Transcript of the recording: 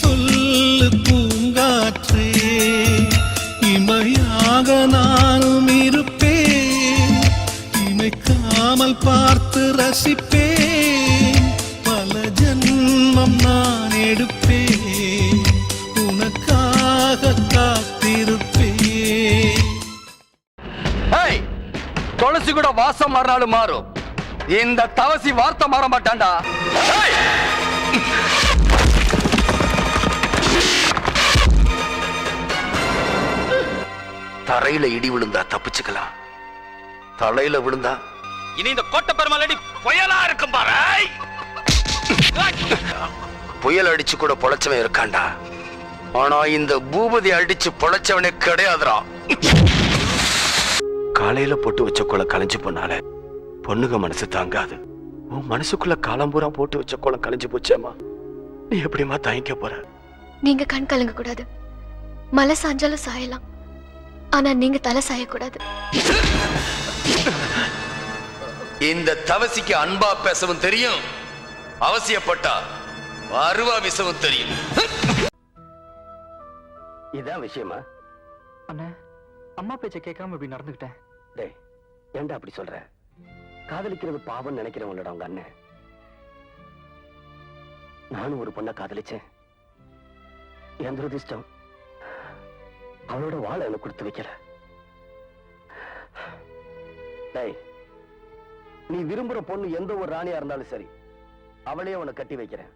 சொல்லு பூங்காற்றே. இமையாக நானும் இருப்பேன். இமைக்காமல் பார்த்து ரசிப்பேன். பல ஜன்மம் நான் எடுப்பேன். உனக்காக காத்திருப்பேன். துளசி கூட வாசம் மாறினாலும் மாறும். இந்த தவசி வார்த்தை மாற மாட்டான்டா. தரையில இடி விழுந்தா தப்பிச்சுக்கலாம். தலையில விழுந்தா இனி இந்த கோட்டை பெருமாள் அடி புயலா இருக்கும் பாரு! புயல் அடிச்சு கூட பொழைச்சவன் இருக்கான்டா. ஆனா இந்த பூபதி அடிச்சு பொழைச்சவனே கிடையாதுடா. காலையில போட்டு வச்ச குளம் கலைஞ்சு போனால பொண்ணுங்க மனசு தாங்காது. உன் மனசுக்குள்ள காலம் பூரா போட்டு வச்ச குளம் கலைஞ்சு போச்சேம்மா. நீ எப்படிம்மா தாங்கிக்க போற? நீங்க கண் கலங்க கூடாது மலை சாஞ்சாலும் சாயலாம். ஆனா நீங்க தலை சாயக்கூடாது. இந்த தவசிக்கு அன்பா பேசவும் தெரியும். அவசியப்பட்டா அருவா விசவும் தெரியும். இதான் விஷயமா? அண்ணே அம்மா பேச்ச கேட்காம இப்படி நடந்துக்கிட்டேன். டேய் ஏன்டா அப்படி சொல்ற? காதலிக்கிறது பாவம் நினைக்கிறவங்களோட அவங்க அண்ணன். நானும் ஒரு பொண்ணை காதலிச்சேன். என் துரதிர்ஷ்டம் அவளோட வாழை எனக்கு கொடுத்து வைக்கிற டேய் நீ விரும்புற பொண்ணு எந்த ஒரு ராணியா இருந்தாலும் சரி அவளே உன கட்டி வைக்கிறேன்.